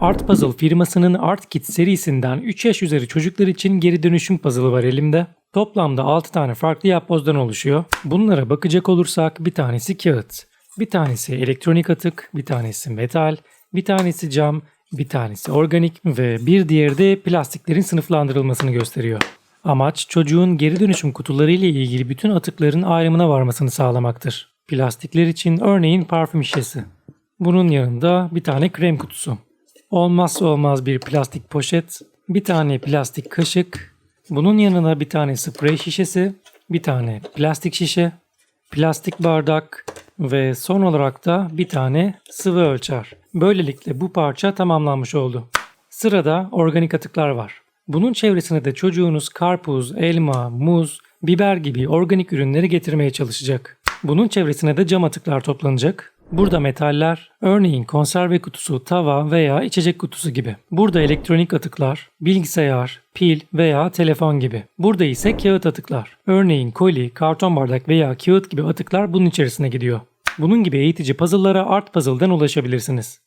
Art Puzzle firmasının Art Kit serisinden 3 yaş üzeri çocuklar için geri dönüşüm puzzle'ı var elimde. Toplamda 6 tane farklı yapbozdan oluşuyor. Bunlara bakacak olursak bir tanesi kağıt, bir tanesi elektronik atık, bir tanesi metal, bir tanesi cam, bir tanesi organik ve bir diğeri de plastiklerin sınıflandırılmasını gösteriyor. Amaç çocuğun geri dönüşüm kutuları ile ilgili bütün atıkların ayrımına varmasını sağlamaktır. Plastikler için örneğin parfüm şişesi. Bunun yanında bir tane krem kutusu. Olmazsa olmaz bir plastik poşet, bir tane plastik kaşık, bunun yanına bir tane sprey şişesi, bir tane plastik şişe, plastik bardak ve son olarak da bir tane sıvı ölçer. Böylelikle bu parça tamamlanmış oldu. Sırada organik atıklar var. Bunun çevresine de çocuğunuz karpuz, elma, muz, biber gibi organik ürünleri getirmeye çalışacak. Bunun çevresine de cam atıklar toplanacak. Burada metaller, örneğin konserve kutusu, tava veya içecek kutusu gibi. Burada elektronik atıklar, bilgisayar, pil veya telefon gibi. Burada ise kağıt atıklar. Örneğin koli, karton bardak veya kağıt gibi atıklar bunun içerisine gidiyor. Bunun gibi eğitici puzzle'lara Art Puzzle'dan ulaşabilirsiniz.